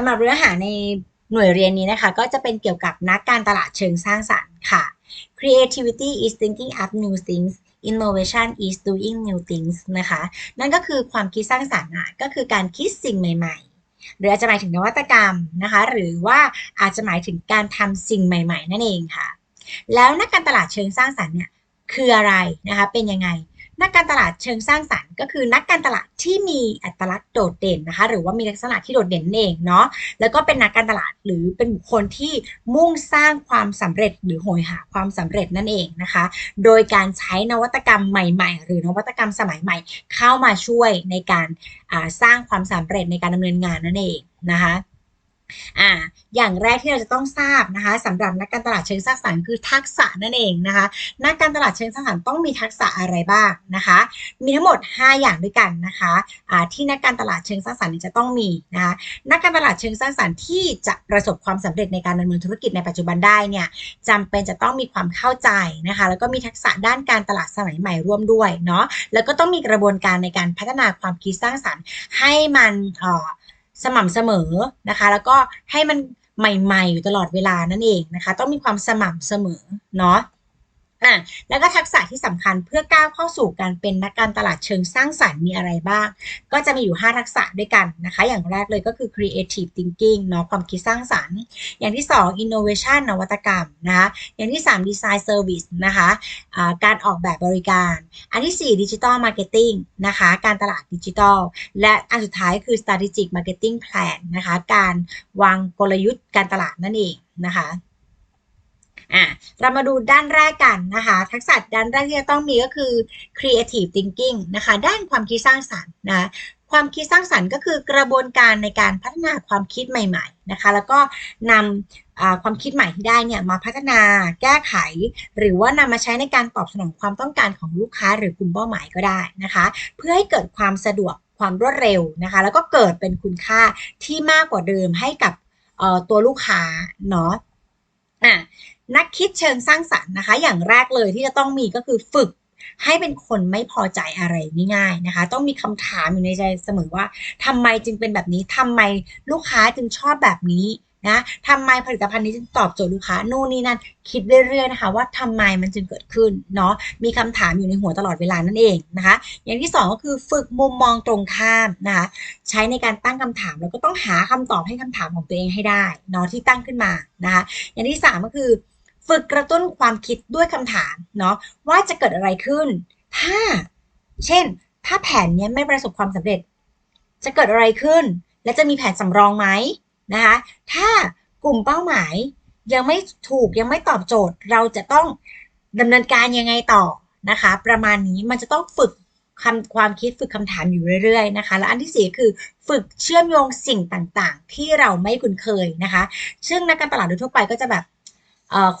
ำหรับเนื้อหาในหน่วยเรียนนี้นะคะ ก็จะเป็นเกี่ยวกับนักการตลาดเชิงสร้างสรรค์ค่ะ creativity is thinking up new things innovation is doing new things นะคะ นั่นก็คือความคิดสร้างสรรค์อะก็คือการคิดสิ่งใหม่ ๆ หรืออาจจะหมายถึงนวัตกรรมนะคะ หรือว่าอาจจะหมายถึงการทำสิ่งใหม่ ๆ นั่นเองค่ะ แล้วนักการตลาดเชิงสร้างสรรค์เนี่ยคืออะไรนะคะ เป็นยังไง นักการตลาดเชิงสร้างสรรค์ ก็คือนักการตลาดที่มีอัตลักษณ์โดดเด่นนะคะ หรือว่ามีลักษณะที่โดดเด่นเองเนาะแล้วก็เป็นนักการตลาดหรือเป็นบุคคลที่มุ่งสร้างความสำเร็จหรือโหยหาความสำเร็จนั่นเองนะคะ โดยการใช้นวัตกรรมใหม่ๆ หรือนวัตกรรมสมัยใหม่ เข้ามาช่วยในการสร้างความสำเร็จในการดำเนินงานนั่นเองนะคะ อ่าอย่างแรกที่เราจะต้องทราบนะคะสำหรับนักการตลาดเชิงสร้างสรรค์คือทักษะนั่นเองนะคะ นักการตลาดเชิงสร้างสรรค์ต้องมีทักษะอะไรบ้างนะคะ มีทั้งหมด 5 อย่างด้วยกันนะคะอ่าที่นักการตลาดเชิงสร้างสรรค์จะต้องมีนะคะนักการตลาดเชิงสร้างสรรค์ที่จะประสบความสำเร็จในการดำเนินธุรกิจในปัจจุบันได้เนี่ยจำเป็นจะต้องมีความเข้าใจนะคะ แล้วก็มีทักษะด้านการตลาดสมัยใหม่ร่วมด้วยเนาะแล้วก็ต้องมีกระบวนการในการพัฒนาความคิดสร้างสรรค์ ให้มันเอ่อ สม่ำเสมอนะคะ แล้วก็ให้มันใหม่ ๆ อยู่ตลอดเวลานั่นเองนะคะ ต้องมีความสม่ำเสมอเนาะ อะแล้วก็ทักษะที่สำคัญเพื่อก้าวเข้าสู่การเป็นนักการตลาดเชิงสร้างสรรค์มีอะไรบ้าง ก็จะมีอยู่ 5 ทักษะด้วยกันนะคะ อย่างแรกเลยก็คือ creative thinking เนาะความคิดสร้างสรรค์ อย่างที่ 2 innovation นวัตกรรมนะคะ อย่างที่ 3 design service นะคะะการออกแบบบริการ อันที่ 4 digital marketing นะคะ การตลาดดิจิทัล และอันสุดท้ายคือ strategic marketing plan นะคะ การวางกลยุทธ์การตลาดนั่นเองนะคะ อะเรามาดูด้านแรกกันนะคะ ทักษะด้านแรกที่จะต้องมีก็คือ creative thinking นะคะ ด้านความคิดสร้างสรรค์นะความคิดสร้างสรรค์ก็คือกระบวนการในการพัฒนาความคิดใหม่ๆนะคะ แล้วก็นำความคิดใหม่ที่ได้เนี่ยมาพัฒนาแก้ไข หรือว่านำมาใช้ในการตอบสนองความต้องการของลูกค้าหรือกลุ่มเป้าหมายก็ได้นะคะ เพื่อให้เกิดความสะดวกความรวดเร็วนะคะ แล้วก็เกิดเป็นคุณค่าที่มากกว่าเดิมให้กับตัวลูกค้าเนาะอะ นักคิดเชิงสร้างสรรค์นะคะ อย่างแรกเลยที่จะต้องมีก็คือฝึกให้เป็นคนไม่พอใจอะไรง่ายๆนะคะ ต้องมีคำถามอยู่ในใจเสมอว่าทำไมจึงเป็นแบบนี้ทำไมลูกค้าจึงชอบแบบนี้นะทำไมผลิตภัณฑ์นี้จึงตอบโจทย์ลูกค้านู่นนี่นั่นคิดเรื่อยๆนะคะ ว่าทำไมมันจึงเกิดขึ้นเนาะมีคำถามอยู่ในหัวตลอดเวลานั่นเองนะคะ อย่างที่ 2 ก็คือฝึกมุมมองตรงข้ามนะคะ ใช้ในการตั้งคำถามแล้วก็ต้องหาคำตอบให้คำถามของตัวเองให้ได้เนาะที่ตั้งขึ้นมานะคะ อย่างที่ 3 ก็คือ ฝึกกระตุ้นความคิดด้วยคำถามเนาะว่าจะเกิดอะไรขึ้น ถ้า เช่น ถ้าแผนนี้ไม่ประสบความสำเร็จ จะเกิดอะไรขึ้น และจะมีแผนสำรองไหมนะคะถ้ากลุ่มเป้าหมายยังไม่ถูกยังไม่ตอบโจทย์ เราจะต้องดำเนินการยังไงต่อนะคะ ประมาณนี้มันจะต้องฝึกคำความคิดฝึกคำถามอยู่เรื่อยๆนะคะ และอันที่สี่คือฝึกเชื่อมโยงสิ่งต่างๆ ที่เราไม่คุ้นเคยนะคะ ซึ่งนักการตลาดโดยทั่วไปก็จะแบบ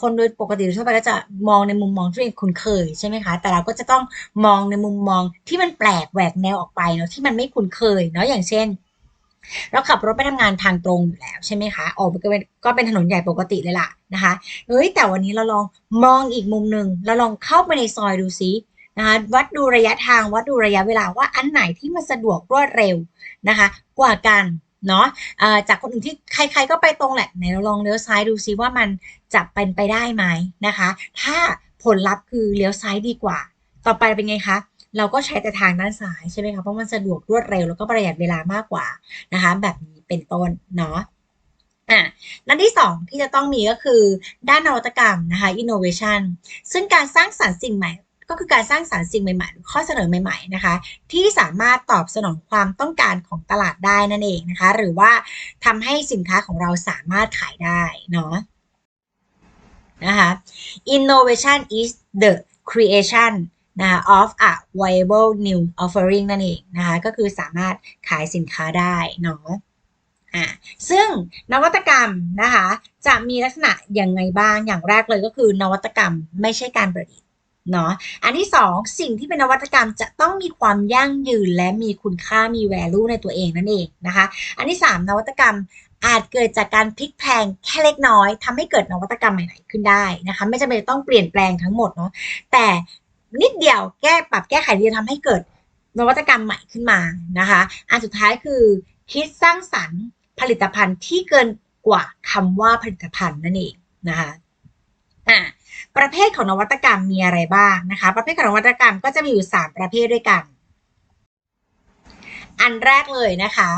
คนโดยปกติทั่วไปก็จะมองในมุมมองที่คุ้นเคยใช่ไหมคะ แต่เราก็จะต้องมองในมุมมองที่มันแปลกแหวกแนวออกไปเนาะที่มันไม่คุ้นเคยเนาะอย่างเช่น เราขับรถไปทำงานทางตรงอยู่แล้วใช่ไหมคะออกไปก็เป็นก็เป็นถนนใหญ่ปกติเลยล่ะนะคะเฮ้ยแต่วันนี้เราลองมองอีกมุมหนึ่งเราลองเข้าไปในซอยดูซินะคะวัดดูระยะทางวัดดูระยะเวลาว่าอันไหนที่มันสะดวกรวดเร็วนะคะ กว่ากัน เนาะจากคนอื่นที่ใครๆก็ไปตรงแหละไหนเราลองเลี้ยวซ้ายดูซิว่ามันจะเป็นไปได้ไหมนะคะ ถ้าผลลัพธ์คือเลี้ยวซ้ายดีกว่า ต่อไปเป็นไงคะเราก็ใช้แต่ทางด้านซ้ายใช่ไหมคะเพราะมันสะดวกรวดเร็วแล้วก็ประหยัดเวลามากกว่านะคะ แบบนี้เป็นต้นเนาะอะด้านที่ 2 ที่จะต้องมีก็คือด้านนวัตกรรมนะคะ innovation ซึ่งการสร้างสรรค์สิ่งใหม่ ก็คือการสร้างสารรค์สิ่งใหม่ๆ ข้อเสนอใหม่ ๆนะคะ ที่สามารถตอบสนองความต้องการของตลาดได้นั่นเองนะคะ หรือว่าทำให้สินค้าของเราสามารถขายได้เนาะนะคะ innovation is the creation นะคะ of a viable new offering นั่นเองนะคะ ก็คือสามารถขายสินค้าได้เนาะอ่าซึ่งนวัตกรรมนะคะ จะมีลักษณะอย่างไงบ้าง อย่างแรกเลยก็คือนวัตกรรมไม่ใช่การประดิษฐ์ เนาะอันที่ 2 สิ่งที่เป็นนวัตกรรมจะต้องมีความยั่งยืนและมีคุณค่ามี value ในตัวเองนั่นเองนะคะ อันที่ 3 นวัตกรรมอาจเกิดจากการพลิกแพลงแค่เล็กน้อยทำให้เกิดนวัตกรรมใหม่ๆขึ้นได้นะคะ ไม่จำเป็นต้องเปลี่ยนแปลงทั้งหมดเนาะแต่นิดเดียวแก้ปรับแก้ไขเดียวทำให้เกิดนวัตกรรมใหม่ขึ้นมานะคะ อันสุดท้ายคือคิดสร้างสรรค์ผลิตภัณฑ์ที่เกินกว่าคำว่าผลิตภัณฑ์นั่นเองนะคะอะ ประเภทของนวัตกรรมมีอะไรบ้างนะคะ ประเภทของนวัตกรรมก็จะมีอยู่ 3 ประเภทด้วยกัน อันแรกเลยนะคะ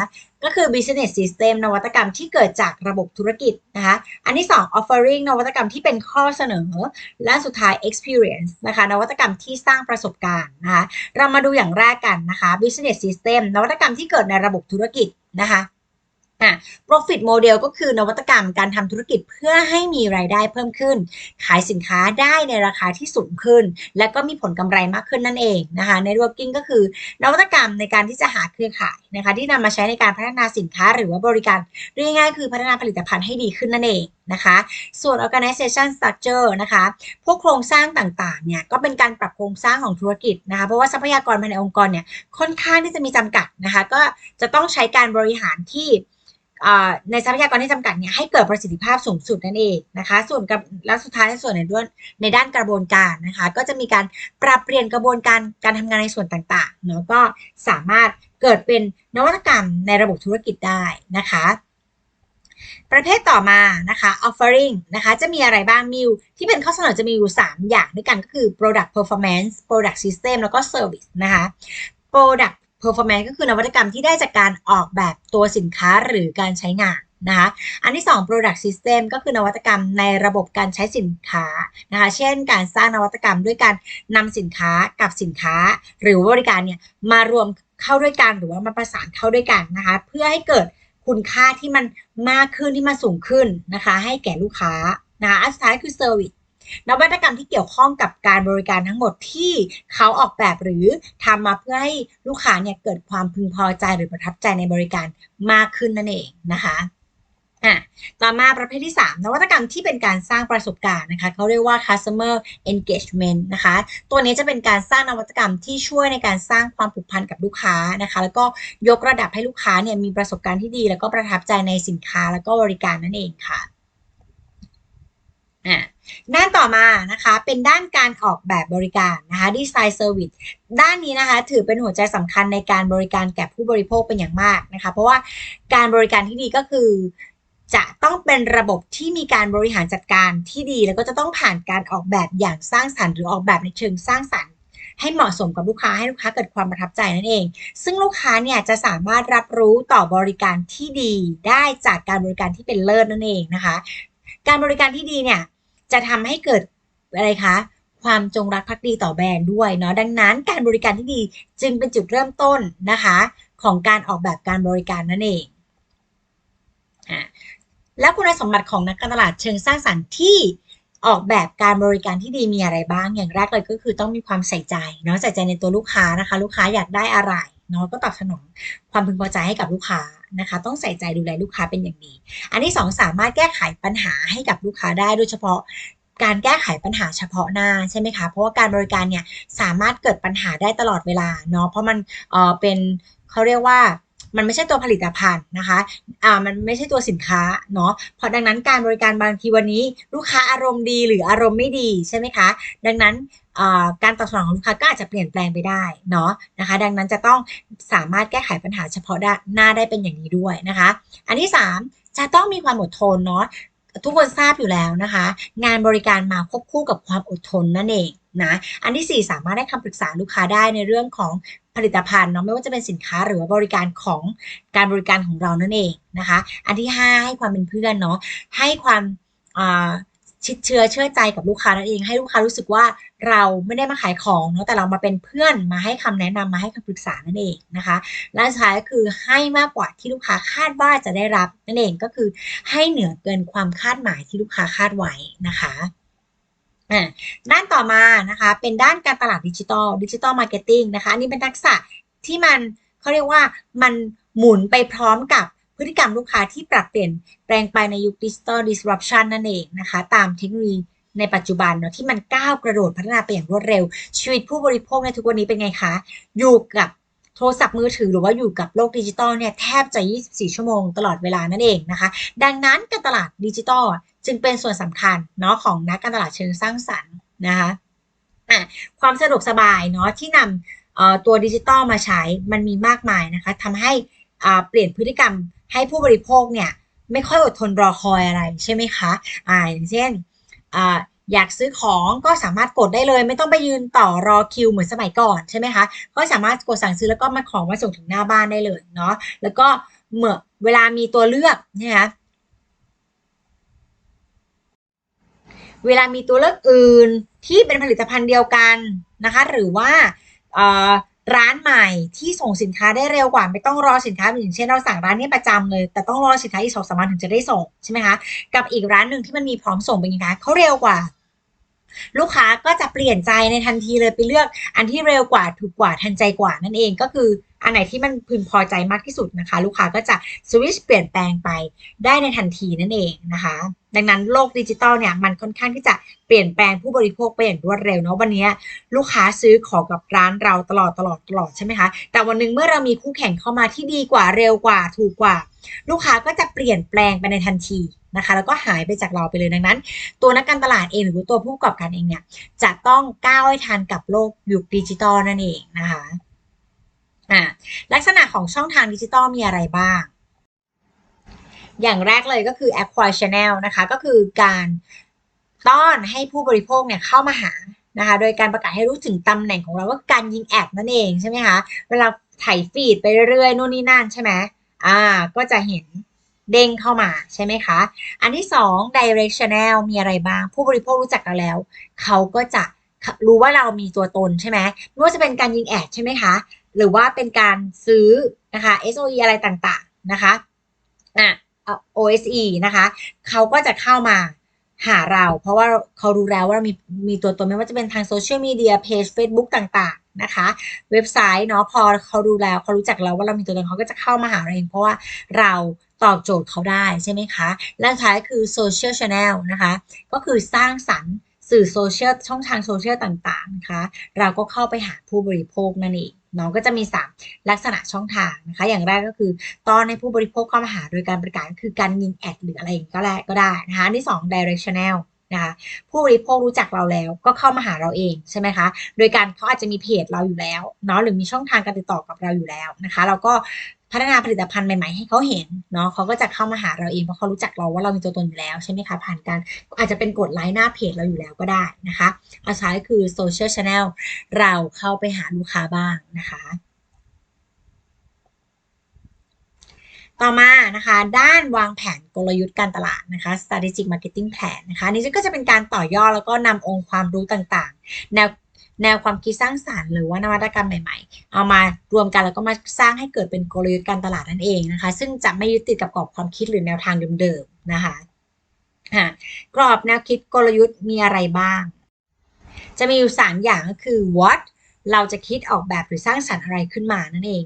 ก็คือ business system นวัตกรรมที่เกิดจากระบบธุรกิจนะคะ อันที่ 2 offering นวัตกรรมที่เป็นข้อเสนอ และสุดท้าย experience นะคะ นวัตกรรมที่สร้างประสบการณ์นะคะ เรามาดูอย่างแรกกันนะคะ business system นวัตกรรมที่เกิดในระบบธุรกิจนะคะ อะ profit model ก็คือนวัตกรรมการทำธุรกิจเพื่อให้มีรายได้เพิ่มขึ้น ขายสินค้าได้ในราคาที่สูงขึ้น และก็มีผลกำไรมากขึ้นนั่นเองนะคะ networking ก็คือนวัตกรรมในการที่จะหาเครือข่ายนะคะที่นำมาใช้ในการพัฒนาสินค้าหรือว่าบริการเรียกง่ายๆคือพัฒนาผลิตภัณฑ์ให้ดีขึ้นนั่นเองนะคะ ส่วน organization structure นะคะ พวกโครงสร้างต่างๆ เนี่ยก็เป็นการปรับโครงสร้างของธุรกิจนะคะ เพราะว่าทรัพยากรภายในองค์กรเนี่ยค่อนข้างที่จะมีจำกัดนะคะ ก็จะต้องใช้การบริหารที่ ในทรัพยากรที่จำกัดเนี่ยให้เกิดประสิทธิภาพสูงสุดนั่นเองนะคะ ส่วนกับและสุดท้ายในส่วนในด้านในด้านกระบวนการนะคะ ก็จะมีการปรับเปลี่ยนกระบวนการการทำงานในส่วนต่างๆเนาะก็สามารถเกิดเป็นนวัตกรรมในระบบธุรกิจได้นะคะประเภทต่อมานะคะ offering นะคะจะมีอะไรบ้างมิวที่เป็นข้อเสนอจะมีอยู่ 3 อย่างด้วยกันก็คือ product performance product system แล้วก็ service นะคะ product performance ก็คือนวัตกรรมที่ได้จากการออกแบบตัวสินค้าหรือการใช้งานนะคะอันที่ 2 product system ก็คือนวัตกรรมในระบบการใช้สินค้านะคะ เช่น การสร้างนวัตกรรมด้วยการนำสินค้ากับสินค้า หรือบริการเนี่ยมารวมเข้าด้วยกันหรือว่ามาประสานเข้าด้วยกันนะคะ เพื่อให้เกิดคุณค่าที่มันมากขึ้นที่มันสูงขึ้นนะคะ ให้แก่ลูกค้านะคะอันสุดท้ายคือ service นวัตกรรมที่เกี่ยวข้องกับการบริการทั้งหมดที่เขาออกแบบหรือทำมาเพื่อให้ลูกค้าเนี่ยเกิดความพึงพอใจหรือประทับใจในบริการมากขึ้นนั่นเองนะคะอะต่อมาประเภทที่ 3 นวัตกรรมที่เป็นการสร้างประสบการณ์นะคะเขาเรียกว่า customer engagement นะคะ ตัวนี้จะเป็นการสร้างนวัตกรรมที่ช่วยในการสร้างความผูกพันกับลูกค้านะคะ แล้วก็ยกระดับให้ลูกค้าเนี่ยมีประสบการณ์ที่ดี แล้วก็ประทับใจในสินค้าแล้วก็บริการนั่นเองค่ะอะ ด้านต่อมานะคะเป็นด้านการออกแบบบริการนะคะดีไซน์เซอร์วิสด้านนี้นะคะถือเป็นหัวใจสำคัญในการบริการแก่ผู้บริโภคเป็นอย่างมากนะคะเพราะว่าการบริการที่ดีก็คือจะต้องเป็นระบบที่มีการบริหารจัดการที่ดี แล้วก็จะต้องผ่านการออกแบบอย่างสร้างสรรค์หรือออกแบบในเชิงสร้างสรรค์ ให้เหมาะสมกับลูกค้าให้ลูกค้าเกิดความประทับใจนั่นเอง ซึ่งลูกค้าเนี่ยจะสามารถรับรู้ต่อบริการที่ดีได้จากการบริการที่เป็นเลิศนั่นเองนะคะ การบริการที่ดีเนี่ยจะทำให้เกิดอะไรคะ ความจงรักภักดีต่อแบรนด์ด้วยเนาะดังนั้นการบริการที่ดีจึงเป็นจุดเริ่มต้นนะคะ ของการออกแบบการบริการนั่นเองแล้วคุณสมบัติของนักการตลาดเชิงสร้างสรรค์ที่ออกแบบการบริการที่ดีมีอะไรบ้าง อย่างแรกเลยก็คือต้องมีความใส่ใจเนาะใส่ใจในตัวลูกค้านะคะ ลูกค้าอยากได้อะไร เนาะก็ตอบสนองความพึงพอใจให้กับลูกค้านะคะ ต้องใส่ใจดูแลลูกค้าเป็นอย่างดี อันที่ 2 สามารถแก้ไขปัญหาให้กับลูกค้าได้โดยเฉพาะการแก้ไขปัญหาเฉพาะหน้าใช่ไหมคะเพราะว่าการบริการเนี่ยสามารถเกิดปัญหาได้ตลอดเวลาเนาะเพราะมันเออเป็นเขาเรียกว่า มันไม่ใช่ตัวผลิตภัณฑ์นะคะอ่ามันไม่ใช่ตัวสินค้าเนาะเพราะดังนั้นการบริการบางทีวันนี้ ลูกค้าอารมณ์ดีหรืออารมณ์ไม่ดีใช่ไหมคะ ดังนั้นการตอบสนองของลูกค้าก็อาจจะเปลี่ยนแปลงไปได้เนาะนะคะ ดังนั้นจะต้องสามารถแก้ไขปัญหาเฉพาะหน้าได้เป็นอย่างนี้ด้วยนะคะ อันที่ 3 จะต้องมีความอดทนเนาะทุกคนทราบอยู่แล้วนะคะ งานบริการมาควบคู่กับความอดทนนั่นเอง นะอันที่ 4 สามารถได้คำปรึกษาลูกค้าได้ในเรื่องของผลิตภัณฑ์เนาะไม่ว่าจะเป็นสินค้าหรือว่าบริการของการบริการของเรานั่นเองนะคะ อันที่ 5 ให้ความเป็นเพื่อนเนาะให้ความชิดเชื้อเชื่อใจกับลูกค้านั่นเอง ให้ลูกค้ารู้สึกว่าเราไม่ได้มาขายของเนาะแต่เรามาเป็นเพื่อนมาให้คำแนะนำมาให้คำปรึกษานั่นเองนะคะและสุดท้ายก็คือให้มากกว่าที่ลูกค้าคาดว่าจะได้รับนั่นเองก็คือให้เหนือเกินความคาดหมายที่ลูกค้าคาดไว้นะคะ ด้านต่อมานะคะเป็นด้านการตลาดดิจิตอลดิจิตอลมาร์เก็ตติ้งนะคะอันนี้เป็นทักษะที่มันเขาเรียกว่ามันหมุนไปพร้อมกับพฤติกรรมลูกค้าที่ปรับเปลี่ยนแปลงไปในยุคดิจิตอลดิสรัปชันนั่นเองนะคะ ตามเทคโนโลยีในปัจจุบันเนาะที่มันก้าวกระโดดพัฒนาไปอย่างรวดเร็ว ชีวิตผู้บริโภคในทุกวันนี้เป็นไงคะ อยู่กับ โทรศัพท์มือถือหรือว่าอยู่กับโลกดิจิตอลเนี่ยแทบจะ 24 ชั่วโมงตลอดเวลานั่นเองนะคะ ดังนั้นการตลาดดิจิตอลจึงเป็นส่วนสำคัญเนาะของนักการตลาดเชิงสร้างสรรค์นะคะะความสะดวกสบายเนาะที่นำตัวดิจิตอลมาใช้มันมีมากมายนะคะทำให้อ่าเปลี่ยนพฤติกรรมให้ผู้บริโภคเนี่ยไม่ค่อยอดทนรอคอยอะไรใช่ไหมคะอ่าอย่างเช่น อยากซื้อของก็สามารถกดได้เลย ไม่ต้องไปยืนต่อรอคิวเหมือนสมัยก่อนใช่ไหมคะก็สามารถกดสั่งซื้อแล้วก็มาของมาส่งถึงหน้าบ้านได้เลยเนาะแล้วก็เมื่อเวลามีตัวเลือกนะคะเวลามีตัวเลือกอื่นที่เป็นผลิตภัณฑ์เดียวกันนะคะ หรือว่าร้านใหม่ที่ส่งสินค้าได้เร็วกว่า ไม่ต้องรอสินค้าอย่างเช่นเราสั่งร้านนี้ประจำเลย แต่ต้องรอสินค้าอีกสองสามวันถึงจะได้ส่งใช่ไหมคะกับอีกร้านหนึ่งที่มันมีพร้อมส่งเป็นยังไงเขาเร็วกว่า ลูกค้าก็จะเปลี่ยนใจในทันทีเลยไปเลือกอันที่เร็วกว่าถูกกว่าทันใจกว่านั่นเองก็คืออันไหนที่มันพึงพอใจมากที่สุดนะคะ ลูกค้าก็จะสวิชเปลี่ยนแปลงไปได้ในทันทีนั่นเองนะคะ ดังนั้นโลกดิจิตอลเนี่ยมันค่อนข้างที่จะเปลี่ยนแปลงผู้บริโภคไปอย่างรวดเร็วเนาะวันนี้ลูกค้าซื้อของกับร้านเราตลอดตลอดตลอดใช่ไหมคะแต่วันหนึ่งเมื่อเรามีคู่แข่งเข้ามาที่ดีกว่าเร็วกว่าถูกกว่า ลูกค้าก็จะเปลี่ยนแปลงไปในทันทีนะคะแล้วก็หายไปจากเราไปเลยดังนั้น ตัวนักการตลาดเองหรือตัวผู้ประกอบการเองเนี่ยจะต้องก้าวให้ทันกับโลกยุคดิจิตอลนั่นเองนะคะอ่าลักษณะของช่องทางดิจิตอลมีอะไรบ้าง อย่างแรกเลยก็คือ acquire channel นะคะก็คือการต้อนให้ผู้บริโภคเนี่ยเข้ามาหานะคะโดยการประกาศให้รู้ถึงตำแหน่งของเราว่าการยิงแอดนั่นเองใช่ไหมคะเวลาถ่ายฟีดไปเรื่อยๆนู่นนี่นั่นใช่ไหมอ่าก็จะเห็นเด้งเข้ามาใช่ไหมคะ อันที่สอง direct channel มีอะไรบ้าง ผู้บริโภครู้จักเราแล้ว เขาก็จะรู้ว่าเรามีตัวตนใช่ไหมไม่ว่าจะเป็นการยิงแอดใช่ไหมคะ หรือว่าเป็นการซื้อนะคะ SOE อะไรต่างๆนะคะอะ OSE นะคะเขาก็จะเข้ามาหาเรา เพราะว่าเขารู้แล้วว่ามีมีตัวตนไม่ว่าจะเป็นทางโซเชียลมีเดียเพจ Facebook ต่างๆนะคะ เว็บไซต์เนาะพอเขารู้แล้วเขารู้จักเราว่าเรามีตัวตนเขาก็จะเข้ามาหาเราเองเพราะว่าเราตอบโจทย์เขาได้ใช่ไหมคะและท้ายคือโซเชียลช n แนลนะคะ ก็คือสร้างสรรค์สื่อโซเชียลช่องทางโซเชียลต่างๆนะคะ เราก็เข้าไปหาผู้บริโภคนั่นเอง เนาะก็จะมี 3 ลักษณะช่องทางนะคะ อย่างแรกก็คือตอนในผู้บริโภคเข้ามาหาโดยการประกาศคือการยิงแอดหรืออะไรอย่างก็ได้ก็ได้นะคะที่ 2 directional นะคะผู้บริโภครู้จักเราแล้วก็เข้ามาหาเราเองใช่ไหมคะโดยการเขาอาจจะมีเพจเราอยู่แล้วเนาะหรือมีช่องทางการติดต่อกับเราอยู่แล้วนะคะ เราก็พัฒนาผลิตภัณฑ์ใหม่ๆให้เขาเห็นเนาะเขาก็จะเข้ามาหาเราเองเพราะเขารู้จักเราว่าเรามีตัวตนอยู่แล้วใช่ไหมคะผ่านการอาจจะเป็นกดไลค์หน้าเพจเราอยู่แล้วก็ได้นะคะอาศัยคือโซเชียลช n แนลเราเข้าไปหาลูกค้าบ้างนะคะ ต่อมานะคะด้านวางแผนกลยุทธ์การตลาดนะคะ strategic marketing plan นะคะนี้ก็จะเป็นการต่อยอดแล้วก็นำองค์ความรู้ต่างๆ แนวแนวความคิดสร้างสารรค์หรือว่านวัตกรรมใหม่ๆ เอามารวมกันแล้วก็มาสร้างให้เกิดเป็นกลยุทธ์การตลาดนั่นเองนะคะ ซึ่งจะไม่ยึดติดกับกรอบความคิดหรือแนวทางเดิมๆนะคะกรอบแนวคิดกลยุทธ์มีอะไรบ้าง จะมีอยู่สามอย่างก็คือ what เราจะคิดออกแบบหรือสร้างสรรค์อะไรขึ้นมานั่นเอง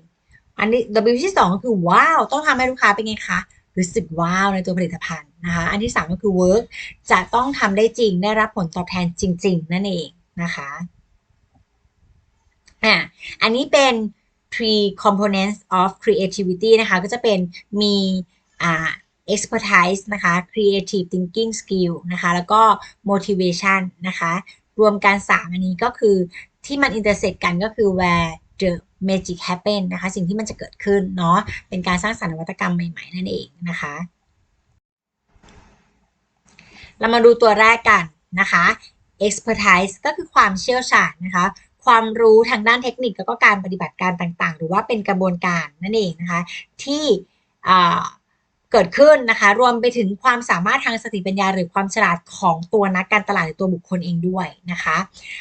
อันนี้ W ที่สองก็คือว้าว ต้องทำให้ลูกค้าเป็นไงคะรู้สึกว้าวในตัวผลิตภัณฑ์นะคะอันที่สามก็คือ work จะต้องทำได้จริงได้รับผลตอบแทนจริง ๆ นั่นเองนะคะอะอันนี้เป็น three components of creativity นะคะก็จะเป็นมีอ่า expertise นะคะ creative thinking skill นะคะแล้วก็ motivation นะคะรวมกัน3อันนี้ก็คือที่มัน intersect กันก็คือ where the magic happen นะคะ สิ่งที่มันจะเกิดขึ้นเนาะเป็นการสร้างสรรค์นวัตกรรมใหม่ๆ นั่นเองนะคะ เรามาดูตัวแรกกันนะคะ expertise ก็คือความเชี่ยวชาญนะคะความรู้ทางด้านเทคนิคแล้วก็การปฏิบัติการต่างๆ หรือว่าเป็นกระบวนการนั่นเองนะคะที่ เกิดขึ้นนะคะ รวมไปถึงความสามารถทางสติปัญญา หรือความฉลาดของตัวนักการตลาดหรือตัวบุคคลเองด้วยนะคะ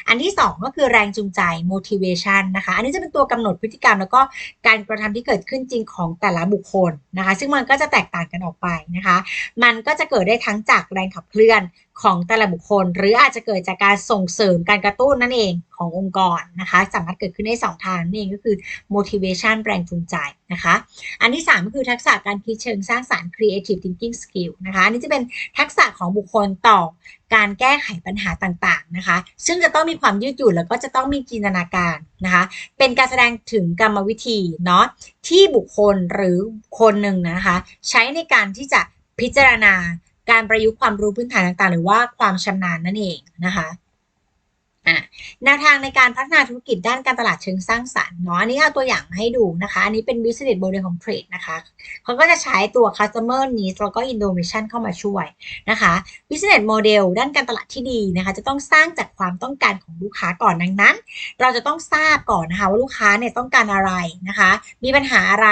อันที่ 2 ก็คือแรงจูงใจ motivation นะคะ อันนี้จะเป็นตัวกำหนดพฤติกรรม แล้วก็การกระทำที่เกิดขึ้นจริงของแต่ละบุคคลนะคะ ซึ่งมันก็จะแตกต่างกันออกไปนะคะ มันก็จะเกิดได้ทั้งจากแรงขับเคลื่อน ของแต่ละบุคคล หรืออาจจะเกิดจากการส่งเสริมการกระตุ้นนั่นเองขององค์กรนะคะ สามารถเกิดขึ้นได้2ทางนั่ก็คือ motivation แรงจูงใจนะคะ อันที่3ก็คือทักษะการคิดเชิงสร้างสารรค์ creative thinking skill นะคะอันนี้จะเป็นทักษะของบุคคลต่อการแก้ไขปัญหาต่างๆนะคะ ซึ่งจะต้องมีความยืดหยุ่นแล้วก็จะต้องมีจินตนาการนะคะ เป็นการแสดงถึงกรรมวิธีเนาะที่บุคคลหรือคนหนึ่งนะคะ ใช้ในการที่จะพิจารณา การประยุกต์ความรู้พื้นฐานต่างๆ หรือว่าความชำนาญนั่นเองนะคะอะแนวทางในการพัฒนาธุรกิจด้านการตลาดเชิงสร้างสรรค์เนาะอันนี้เอาตัวอย่างให้ดูนะคะ อันนี้เป็น business model ของเทรดนะคะเขาก็จะใช้ตัว customer needs แล้วก็ innovation เข้ามาช่วยนะคะ business model ด้านการตลาดที่ดีนะคะ จะต้องสร้างจากความต้องการของลูกค้าก่อนดังนั้น เราจะต้องทราบก่อนนะคะว่าลูกค้าเนี่ยต้องการอะไรนะคะ มีปัญหาอะไร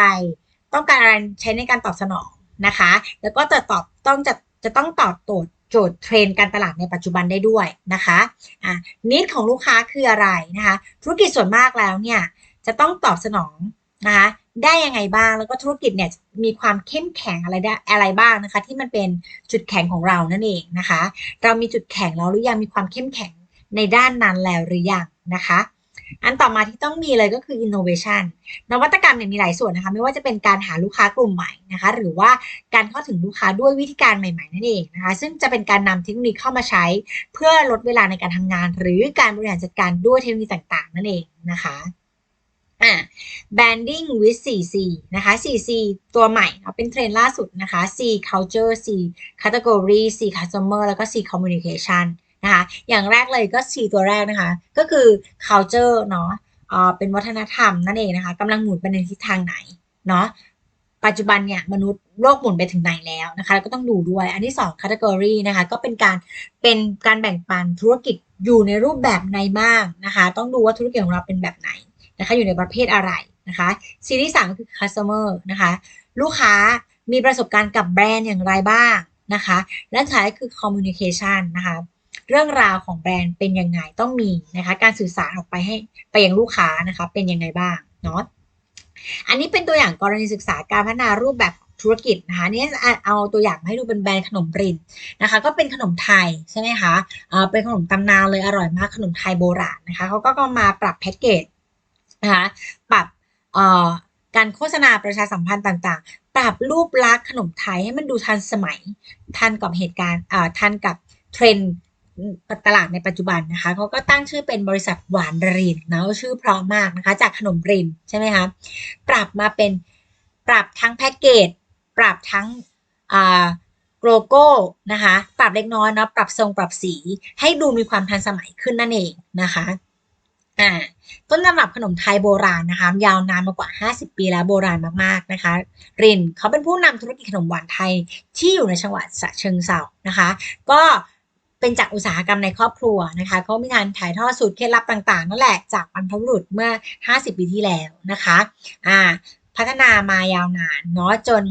ต้องการอะไรใช้ในการตอบสนองนะคะ แล้วก็จะตอบต้องจะ จะต้องตอบโจทย์โจทย์เทรนการตลาดในปัจจุบันได้ด้วยนะคะอะนิดของลูกค้าคืออะไรนะคะ ธุรกิจส่วนมากแล้วเนี่ยจะต้องตอบสนองนะคะได้ยังไงบ้างแล้วก็ธุรกิจเนี่ยมีความเข้มแข็งอะไรได้อะไรบ้างนะคะ ที่มันเป็นจุดแข็งของเรานั่นเองนะคะ เรามีจุดแข็งแล้วหรือยังมีความเข้มแข็งในด้านนั้นแล้วหรือยังนะคะ อันต่อมาที่ต้องมีเลยก็คือ innovation นวัตกรรมเนี่ยมีหลายส่วนนะคะ ไม่ว่าจะเป็นการหาลูกค้ากลุ่มใหม่นะคะ หรือว่าการเข้าถึงลูกค้าด้วยวิธีการใหม่ๆนั่นเองนะคะ ซึ่งจะเป็นการนำเทคโนโลยีเข้ามาใช้ เพื่อลดเวลาในการทำงาน หรือการบริหารจัดการด้วยเทคโนโลยีต่างๆ นั่นเองนะคะอ่า branding with 4C นะคะ 4C ตัวใหม่เป็นเทรนล่าสุดนะคะ C culture C category C customer แล้วก็ C communication นะคะอย่างแรกเลยก็ C ตัวแรกนะคะ ก็คือ culture เนาะเป็นวัฒนธรรมนั่นเองนะคะกำลังหมุนไปในทิศทางไหนเนาะปัจจุบันเนี่ยมนุษย์โลกหมุนไปถึงไหนแล้วนะคะก็ต้องดูด้วย อันที่2 category นะคะก็เป็นการเป็นการแบ่งปันธุรกิจอยู่ในรูปแบบไหนบ้างนะคะต้องดูว่าธุรกิจของเราเป็นแบบไหนนะคะอยู่ในประเภทอะไรนะคะซีรีส์สามคือ customer นะคะลูกค้ามีประสบการณ์กับแบรนด์อย่างไรบ้างนะคะและสุดท้ายคือ communication นะคะ เรื่องราวของแบรนด์เป็นยังไงต้องมีนะคะ การสื่อสารออกไปให้ไปยังลูกค้านะคะเป็นยังไงบ้างเนาะอันนี้เป็นตัวอย่างกรณีศึกษาการพัฒนารูปแบบธุรกิจนะคะนี่เอาตัวอย่างให้ดูเป็นแบรนด์ขนมรินนะคะ ก็เป็นขนมไทยใช่ไหมคะเป็นขนมตำนานเลยอร่อยมากขนมไทยโบราณนะคะเขาก็มาปรับแพ็กเกจนะคะปรับการโฆษณาประชาสัมพันธ์ต่างๆ ปรับรูปลักษณ์ขนมไทยให้มันดูทันสมัย ทันกับเหตุการณ์ทันกับเทรนด์ ตลาดในปัจจุบันนะคะเขาก็ตั้งชื่อเป็นบริษัทหวานรินนะชื่อเพราะมากนะคะ จากขนมรินใช่ไหมคะปรับมาเป็นปรับทั้งแพ็กเกจปรับทั้งโลโก้นะคะปรับเล็กน้อยเนาะปรับทรงปรับสีให้ดูมีความทันสมัยขึ้นนั่นเองนะคะอ่าต้นตำรับขนมไทยโบราณนะคะยาวนานมากว่า 50 ปีแล้วโบราณมากๆนะคะรินเขาเป็นผู้นำธุรกิจขนมหวานไทยที่อยู่ในจังหวัดฉะเชิงเซานะคะ ก็ เป็นจากอุตสาหกรรมในครอบครัวนะคะเขามีการถ่ายทอดสูตรเคล็ดลับต่างๆ นั่นแหละจากบรรพบุรุษเมื่อ 50 ปีที่แล้วนะคะอ่าพัฒนามายาวนานเนาะจน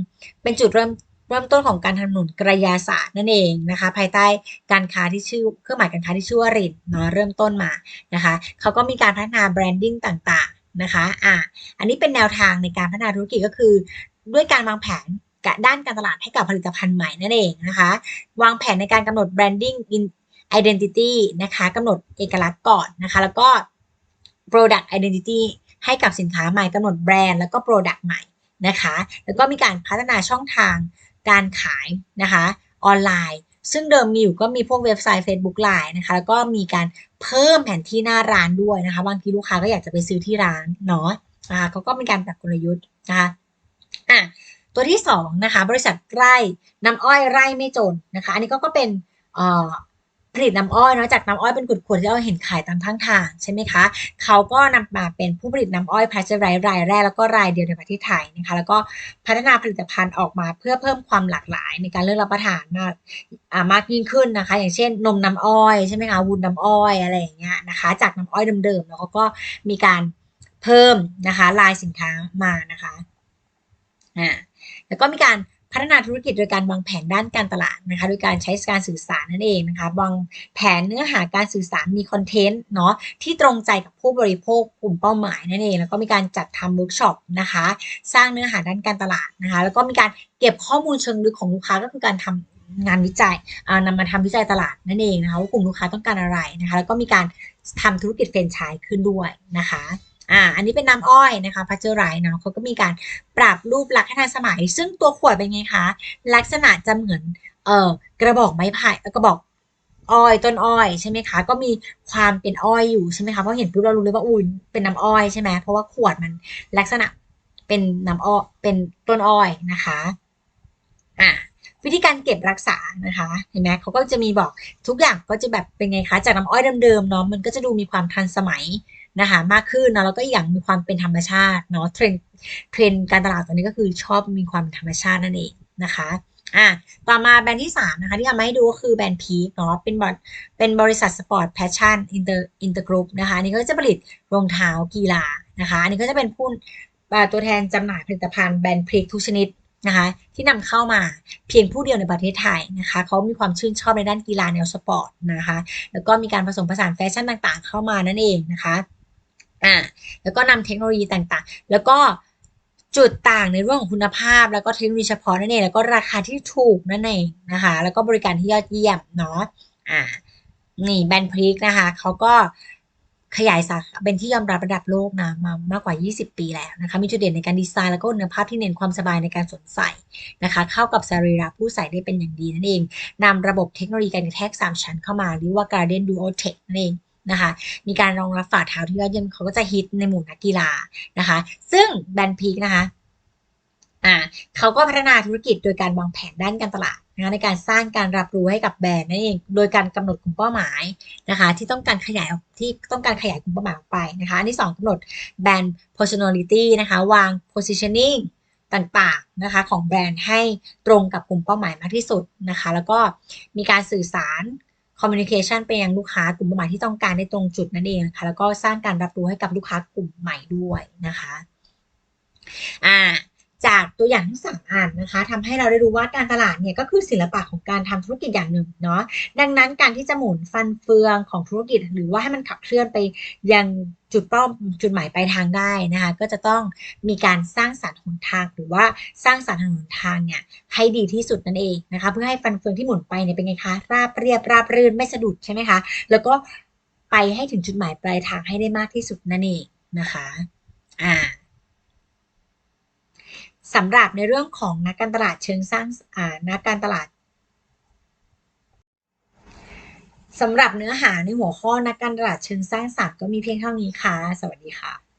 เป็นจุดเริ่มเริ่มต้นของการทำหนุนกระยาศาสตร์นั่นเองนะคะ ภายใต้การค้าที่ชื่อเครื่องหมายการค้าที่ชื่อว่ารินเนาะเริ่มต้นมานะคะเขาก็มีการพัฒนาแบรนดิ้งต่างๆนะคะอ่าอันนี้เป็นแนวทางในการพัฒนาธุรกิจก็คือ ด้วยการวางแผน ด้านการตลาดให้กับผลิตภัณฑ์ใหม่นั่นเองนะคะ วางแผนในการกำหนด branding in identity นะคะกำหนดเอกลักษณ์ก่อนนะคะ แล้วก็ product identity ให้กับสินค้าใหม่กำหนดแบรนด์แล้วก็ product ใหม่นะคะ แล้วก็มีการพัฒนาช่องทางการขายนะคะออนไลน์ ซึ่งเดิมมีอยู่ก็มีพวกเว็บไซต์ Facebook Line นะคะ แล้วก็มีการเพิ่มแผนที่หน้าร้านด้วยนะคะ บางทีลูกค้าก็อยากจะไปซื้อที่ร้านเนาะนะคะเขาก็มีการปรับกลยุทธ์นะคะอะ ตัวที่2นะคะบริษัทไร่น้ำอ้อยไร่ไม่จนนะคะอันนี้ก็ก็เป็นผลิตน้ำอ้อยเนาะจากน้ำอ้อยเป็นขวดๆที่เราเห็นขายตามทั้งทางใช่ไหมคะเขาก็นำมาเป็นผู้ผลิตน้ำอ้อยพาสเจอร์ไรรายแรกแล้วก็รายเดียวในประเทศไทยนะคะแล้วก็พัฒนาผลิตภัณฑ์ออกมาเพื่อเพิ่มความหลากหลายในการเลือกรับประทานมากมากยิ่งขึ้นนะคะ อย่างเช่น นมน้ำอ้อยใช่ไหมคะวุ้นน้ำอ้อยอะไรอย่างเงี้ยนะคะ จากน้ำอ้อยเดิมๆแล้วเขาก็มีการเพิ่มนะคะลายสินค้ามานะคะอ่า แล้วก็มีการพัฒนาธุรกิจโดยการวางแผนด้านการตลาดนะคะ โดยการใช้การสื่อสารนั่นเองนะคะ วางแผนเนื้อหาการสื่อสารมีคอนเทนต์เนาะที่ตรงใจกับผู้บริโภคกลุ่มเป้าหมายนั่นเอง แล้วก็มีการจัดทำเวิร์กช็อปนะคะ สร้างเนื้อหาด้านการตลาดนะคะ แล้วก็มีการเก็บข้อมูลเชิงลึกของลูกค้าก็คือการทำงานวิจัยนำมาทำวิจัยตลาดนั่นเองนะคะว่ากลุ่มลูกค้าต้องการอะไรนะคะ แล้วก็มีการทำธุรกิจเฟรนไชส์ขึ้นด้วยนะคะ อ่า อันนี้เป็นน้ำอ้อยนะคะพัชเจอร์ไรเนาะเขาก็มีการปรับรูปลักษณ์ให้ทันสมัย ซึ่งตัวขวดเป็นไงคะ ลักษณะจะเหมือนเอ่อกระบอกไม้ไผ่กระบอกอ้อยต้นอ้อยใช่ไหมคะ ก็มีความเป็นอ้อยอยู่ใช่ไหมคะเพราะเห็นปุ๊บเรารู้เลยว่าอุ้ยเป็นน้ำอ้อยใช่ไหมเพราะว่าขวดมันลักษณะเป็นน้ำอ้อยเป็นต้นอ้อยนะคะอ่าวิธีการเก็บรักษานะคะเห็นไหมเขาก็จะมีบอกทุกอย่างก็จะแบบเป็นไงคะจากน้ำอ้อยเดิมๆเนาะมันก็จะดูมีความทันสมัย นะคะมากขึ้นนะแล้วก็อย่างมีความเป็นธรรมชาติเนาะเทรนด์เทรนการตลาดตอนนี้ก็คือชอบมีความธรรมชาตินั่นเองนะคะอะต่อมาแบรนด์ที่ 3 นะคะ ที่เอามาให้ดูก็คือแบรนด์พีคเนาะเป็นบริเป็นบริษัทสปอร์ตแพชชั่นอินเตอร์อินเตอร์กรุ๊ปนะคะอันนี้ก็จะผลิตรองเท้ากีฬานะคะอันนี้ก็จะเป็นผู้ตัวแทนจำหน่ายผลิตภัณฑ์แบรนด์พริกทุกชนิดนะคะที่นำเข้ามาเพียงผู้เดียวในประเทศไทยนะคะเขามีความชื่นชอบในด้านกีฬาแนวสปอร์ตนะคะแล้วก็มีการผสมผสานแฟชั่นต่างๆ เข้ามานั่นเองนะคะ อ่าแล้วก็นำเทคโนโลยีต่างๆ แล้วก็จุดต่างในเรื่องของคุณภาพ แล้วก็เทคโนโลยีเฉพาะนั่นเองแล้วก็ราคาที่ถูกนั่นเองนะคะ แล้วก็บริการที่ยอดเยี่ยมเนาะอ่านี่แบรนด์พริกนะคะเขาก็ขยายสาขาเป็นที่ยอมรับระดับโลกนะมามากกว่า 20 ปีแล้วนะคะ มีจุดเด่นในการดีไซน์แล้วก็คุณภาพที่เน้นความสบายในการสวมใส่นะคะ เข้ากับสรีระผู้ใส่ได้เป็นอย่างดีนั่นเองนำระบบเทคโนโลยีการกระแทก 3 ชั้นเข้ามาเรียกว่า Garden Duo Tech นั่นเอง นะคะ มีการรองรับฝ่าเท้าที่ยอดเยี่ยมเขาก็จะฮิตในหมู่นักกีฬานะคะ ซึ่งแบรนด์พีกนะคะอ่าเขาก็พัฒนาธุรกิจโดยการวางแผนด้านการตลาดนะคะในการสร้างการรับรู้ให้กับแบรนด์นั่นเอง โดยการกำหนดกลุ่มเป้าหมายนะคะ ที่ต้องการขยายที่ต้องการขยายกลุ่มเป้าหมายออกไปนะคะ อันที่ 2กำหนดแบรนด์ personality นะคะ วาง positioning ต่างๆนะคะของแบรนด์ให้ตรงกับกลุ่มเป้าหมายมากที่สุดนะคะ แล้วก็มีการสื่อสาร คอมมิวนิเคชันไปยังลูกค้ากลุ่มเป้าหมายที่ต้องการในตรงจุดนั่นเองนะคะแล้วก็สร้างการรับรู้ให้กับลูกค้ากลุ่มใหม่ด้วยนะคะ อ่า จากตัวอย่างทั้งสามอันนะคะทำให้เราได้รู้ว่าการตลาดเนี่ยก็คือศิลปะของการทำธุรกิจอย่างหนึ่งเนาะดังนั้นการที่จะหมุนฟันเฟืองของธุรกิจ หรือว่าให้มันขับเคลื่อนไปยังจุดเป้าจุดหมายปลายทางได้นะคะก็จะต้องมีการสร้างสรรค์หนทาง หรือว่าสร้างสรรค์หนทางเนี่ยให้ดีที่สุดนั่นเองนะคะเพื่อให้ฟันเฟืองที่หมุนไปเนี่ยเป็นไงคะราบเรียบราบรื่นไม่สะดุดใช่ไหมคะแล้วก็ไปให้ถึงจุดหมายปลายทางให้ได้มากที่สุดนั่นเองนะคะอ่า สำหรับในเรื่องของนักการตลาดเชิงสร้างนักการตลาดสำหรับเนื้อหาในหัวข้อนักการตลาดเชิงสร้างสรรค์ก็มีเพียงเท่านี้ค่ะ สวัสดีค่ะ